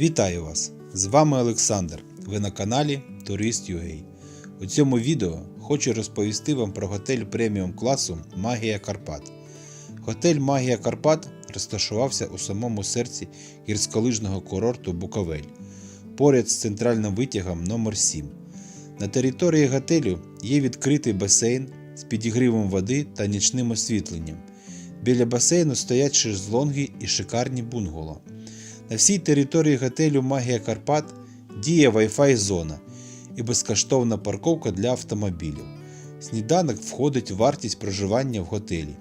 Вітаю вас! З вами Олександр. Ви на каналі Turist.ua. У цьому відео хочу розповісти вам про готель преміум класу Магія Карпат. Готель Магія Карпат розташувався у самому серці гірськолижного курорту Буковель, поряд з центральним витягом номер 7 На території готелю є відкритий басейн з підігрівом води та нічним освітленням. Біля басейну стоять шезлонги і шикарні бунгало. На всій території готелю Магія Карпат діє Wi-Fi зона і безкоштовна парковка для автомобілів. Сніданок входить в вартість проживання в готелі.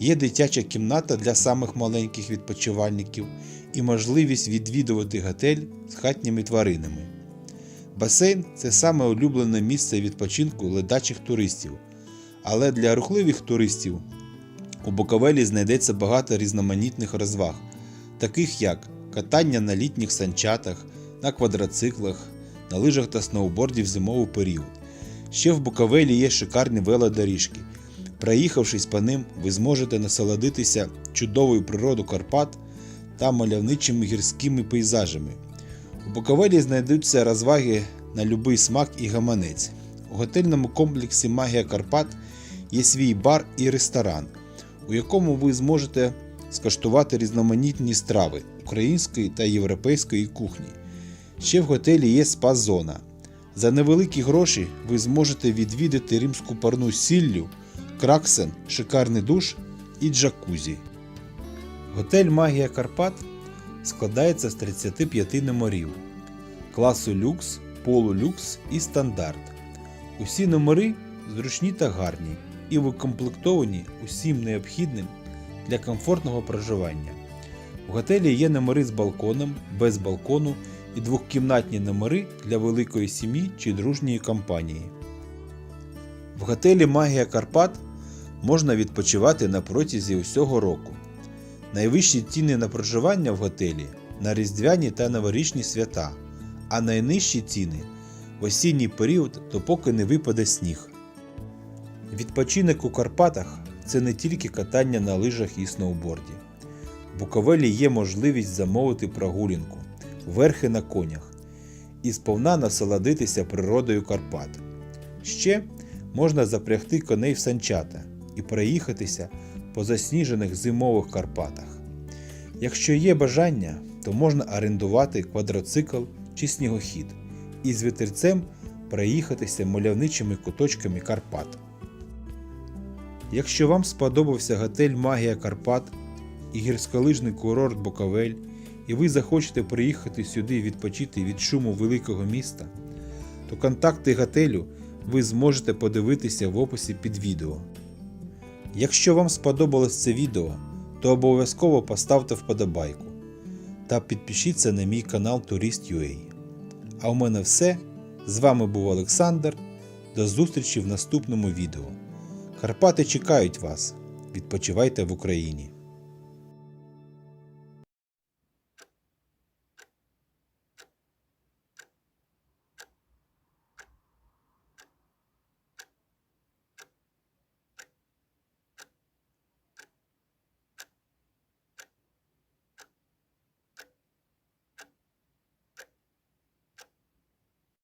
Є дитяча кімната для самих маленьких відпочивальників і можливість відвідувати готель з хатніми тваринами. Басейн це саме улюблене місце відпочинку ледачих туристів. Але для рухливих туристів у Буковелі знайдеться багато різноманітних розваг, таких як катання на літніх санчатах, на квадроциклах, на лижах та сноуборді в зимовий період. Ще в Буковелі є шикарні велодоріжки. Проїхавшись по ним, ви зможете насолодитися чудовою природою Карпат та мальовничими гірськими пейзажами. У Буковелі знайдуться розваги на любий смак і гаманець. У готельному комплексі Магія Карпат є свій бар і ресторан, у якому ви зможете скаштувати різноманітні страви української та європейської кухні. Ще в готелі є спа-зона. За невеликі гроші ви зможете відвідати римську парну сіллю, краксен, шикарний душ і джакузі. Готель Магія Карпат складається з 35 номерів класу люкс, полулюкс і стандарт. Усі номери зручні та гарні і викомплектовані усім необхідним для комфортного проживання. В готелі є номери з балконом, без балкону і двохкімнатні номери для великої сім'ї чи дружньої компанії. В готелі Магія Карпат можна відпочивати на протязі усього року. Найвищі ціни на проживання в готелі на різдвяні та новорічні свята, а найнижчі ціни в осінній період, допоки не випаде сніг. Відпочинок у Карпатах це не тільки катання на лижах і сноуборді. В Буковелі є можливість замовити прогулянку, верхи на конях і сповна насолодитися природою Карпат. Ще можна запрягти коней в санчата і проїхатися по засніжених зимових Карпатах. Якщо є бажання, то можна орендувати квадроцикл чи снігохід і з вітерцем проїхатися мальовничими куточками Карпат. Якщо вам сподобався готель Магія Карпат і гірськолижний курорт Буковель, і ви захочете приїхати сюди відпочити від шуму великого міста, то контакти готелю ви зможете подивитися в описі під відео. Якщо вам сподобалось це відео, то обов'язково поставте вподобайку та підпишіться на мій канал Turist.ua. А у мене все. З вами був Олександр. До зустрічі в наступному відео. Карпати чекають вас. Відпочивайте в Україні!